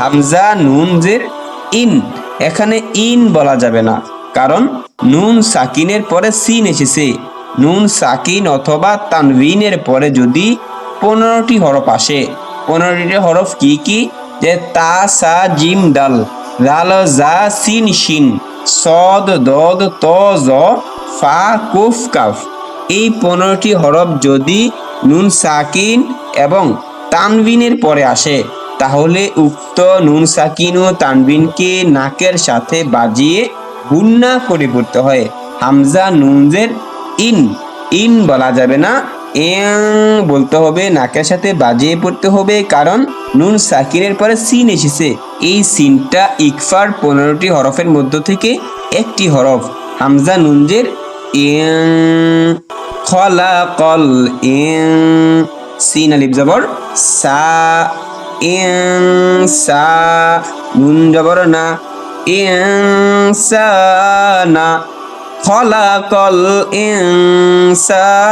হামজা নুন জের ইন, এখানে ইন বলা যাবে না। কারণ নুন সাকিনের পরে সিন এসেছে। নুন সাকিন অথবা তানভিনের পরে যদি পনেরোটি হরফ আসে। পনেরোটি হরফ কি কি? যে তা, সা, জিম, ডাল। রাল জা, সিন, শিন। সদ, দদ, ত, জ, ফা, কুফ, কাফ। এই পনেরোটি হরফ যদি নুন সাকিন এবং তানভিনের পরে আসে তাহলে উক্ত নুন সাকিন ও তানবিনকে নাকের সাথে বাজিয়ে গুন্না পড়তে হয়। হামজা নুনজের ইন ইন বলা যাবে না। এং বলতে হবে নাকের সাথে বাজিয়ে পড়তে হবে কারণ নুন সাকিনের পরে সিন এসেছে। এই সিনটা ইকফার পনেরোটি হরফের মধ্য থেকে একটি হরফ। হামজা নুনজের ইং খলাকল ইং সিন আলিফ জবর সা। ইং সা নুন জবর না ইনসানা খলাকল ইনসানা